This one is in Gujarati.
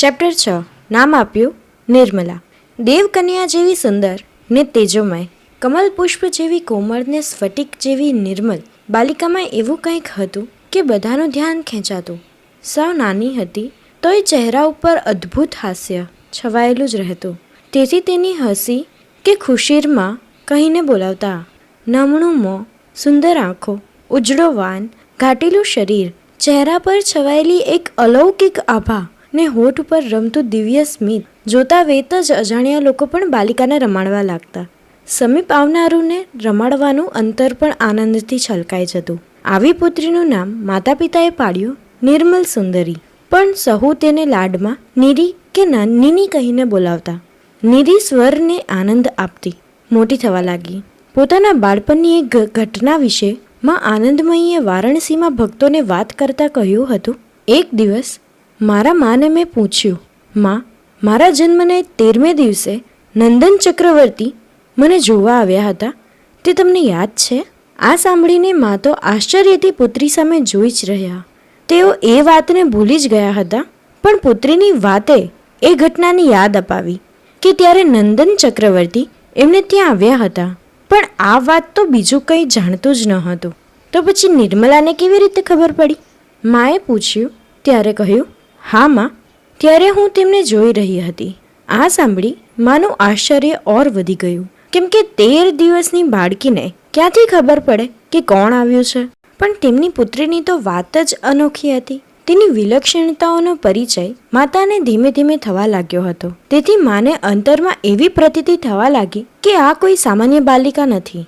ચેપ્ટર છ. નામ આપ્યું નિર્મલા. દેવકન્યા જેવી સુંદર ને તેજોમય, કમલ પુષ્પ જેવી કોમળ ને સ્ફટિક જેવી નિર્મલ બાલિકામાં એવું કંઈક હતું કે બધાનું ધ્યાન ખેંચાતું. સૌ નાની હતી તોય ચહેરા ઉપર અદ્ભુત હાસ્ય છવાયેલું જ રહેતું. તેથી તેની હસી કે ખુશીરમાં કહીને બોલાવતા, નમણું મોં, સુંદર આંખો, ઉજળો વાન, ઘાટેલું શરીર, ચહેરા પર છવાયેલી એક અલૌકિક આભા ને હોઠ ઉપર રમતું દિવ્ય સ્મિત જોતા વેત જ અજાણ્યા લોકો પણ બાલિકાને રમાડવા લાગતા. સમીપ આવનારુંને રમાડવાનું અંતર પણ આનંદથી છલકાઈ જતું. આવી પુત્રીનું નામ માતા પિતાએ પાડ્યું નિર્મલ સુંદરી. પણ સહુ તેને લાડમાં નીરી કે નીની કહીને બોલાવતા. નીરી સ્વરને આનંદ આપતી મોટી થવા લાગી. પોતાના બાળપણની એક ઘટના વિશે માં આનંદમયીએ વારાણસીમાં ભક્તોને વાત કરતાં કહ્યું હતું, એક દિવસ મારા માને મેં પૂછ્યું, માં, મારા જન્મને તેરમે દિવસે નંદન ચક્રવર્તી મને જોવા આવ્યા હતા. તે તમને યાદ છે? આ સાંભળીને મા તો આશ્ચર્યથી પુત્રી સામે જોઈ જ રહ્યા. તેઓ એ વાતને ભૂલી જ ગયા હતા, પણ પુત્રીની વાતે એ ઘટનાની યાદ અપાવી કે ત્યારે નંદન ચક્રવર્તી એમને ત્યાં આવ્યા હતા. પણ આ વાત તો બીજું કંઈ જાણતું જ ન હતું. તો પછી નિર્મલાને કેવી રીતે ખબર પડી? માએ પૂછ્યું, ત્યારે કહ્યું હા માં ત્યારે હું તેમને જોઈ રહી હતી. આ સાંભળી માનું આશ્ચર્ય ઓર વધી ગયું. કેમ કે તેર દિવસની બાળકીને ક્યાંથી ખબર પડે કે કોણ આવ્યું છે? પણ તેમની પુત્રીની તો વાત જ અનોખી હતી. તેની વિલક્ષણતાઓનો પરિચય માતાને ધીમે ધીમે થવા લાગ્યો હતો. તેથી માને અંતરમાં એવી પ્રતીતિ થવા લાગી કે આ કોઈ સામાન્ય બાલિકા નથી.